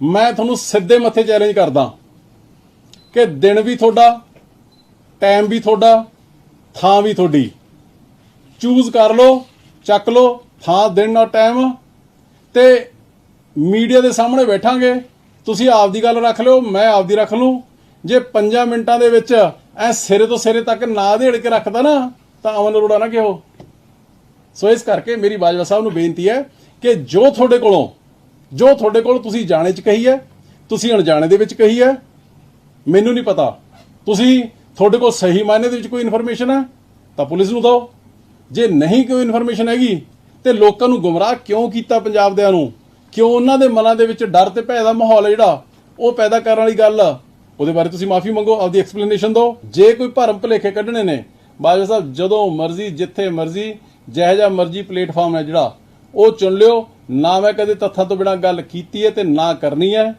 ਮੈਂ ਤੁਹਾਨੂੰ ਸਿੱਧੇ ਮੱਥੇ ਚੈਲੰਜ ਕਰਦਾ ਕਿ ਦਿਨ ਵੀ ਤੁਹਾਡਾ ਟਾਈਮ ਵੀ ਤੁਹਾਡਾ, ਥਾਂ ਵੀ ਤੁਹਾਡੀ। ਚੂਜ਼ ਕਰ ਲਓ, ਚੱਕ ਲਓ ਥਾਂ ਦਿਨ ਨਾ ਟਾਈਮ ਤੇ ਮੀਡੀਆ ਦੇ ਸਾਹਮਣੇ ਬੈਠਾਂਗੇ, ਤੁਸੀਂ ਆਪਦੀ ਗੱਲ ਰੱਖ ਲਿਓ, ਮੈਂ ਆਪਦੀ ਰੱਖ ਲੂੰ। ਜੇ 5 ਮਿੰਟਾਂ ਦੇ ਵਿੱਚ ਐ ਸਿਰੇ ਤੋਂ ਸਿਰੇ ਤੱਕ ਨਾ ਦੇੜ ਕੇ ਰੱਖਦਾ ਨਾ, ਤਾਂ ਅਮਨ ਅਰੋੜਾ ਨਾ ਕਿਹੋ। ਸੋ ਇਸ ਕਰਕੇ ਮੇਰੀ ਬਾਜਵਾ ਸਾਹਿਬ ਨੂੰ ਬੇਨਤੀ ਹੈ ਕਿ ਜੋ ਤੁਹਾਡੇ ਕੋਲੋਂ ਜੋ ਤੁਹਾਡੇ ਕੋਲ ਤੁਸੀਂ ਜਾਣੇ ਚ ਕਹੀ ਹੈ, ਤੁਸੀਂ ਅਣਜਾਣੇ ਦੇ ਵਿੱਚ ਕਹੀ ਹੈ, ਮੈਨੂੰ ਨਹੀਂ ਪਤਾ। ਤੁਸੀਂ ਤੁਹਾਡੇ ਕੋਲ ਸਹੀ ਮਾਇਨੇ ਦੇ ਵਿੱਚ ਕੋਈ ਇਨਫੋਰਮੇਸ਼ਨ ਹੈ, ਤਾਂ ਪੁਲਿਸ ਨੂੰ ਦਿਓ। ਜੇ ਨਹੀਂ ਕੋਈ ਇਨਫੋਰਮੇਸ਼ਨ ਹੈਗੀ, ਤੇ ਲੋਕਾਂ ਨੂੰ ਗੁੰਮਰਾਹ ਕਿਉਂ ਕੀਤਾ ਪੰਜਾਬ ਦਿਆਂ ਨੂੰ? ਕਿਉਂ ਉਹਨਾਂ ਦੇ ਮਨਾਂ ਦੇ ਵਿੱਚ ਡਰ ਤੇ ਭੈ ਦਾ ਮਾਹੌਲ ਹੈ ਜਿਹੜਾ? ਉਹ ਪੈਦਾ ਕਰਨ ਵਾਲੀ ਗੱਲ ਉਹਦੇ ਬਾਰੇ ਤੁਸੀਂ ਮਾਫੀ ਮੰਗੋ, ਆਪਦੀ ਐਕਸਪਲੇਨੇਸ਼ਨ ਦਿਓ। ਜੇ ਕੋਈ ਭਰਮ ਭੁਲੇਖੇ ਕੱਢਣੇ ਨੇ, ਬਾਜਵਾ ਸਾਹਿਬ, ਜਦੋਂ ਮਰਜ਼ੀ, ਜਿੱਥੇ ਮਰਜ਼ੀ, ਜਿਹੋ ਜਿਹਾ ਮਰਜ਼ੀ ਪਲੇਟਫਾਰਮ ਹੈ ਜਿਹੜਾ ਉਹ ਚੁਣ ਲਿਓ। ਨਾ ਮੈਂ ਕਦੇ ਤੱਥਾਂ ਤੋਂ ਬਿਨਾਂ ਗੱਲ ਕੀਤੀ ਹੈ ਤੇ ਨਾ ਕਰਨੀ ਹੈ।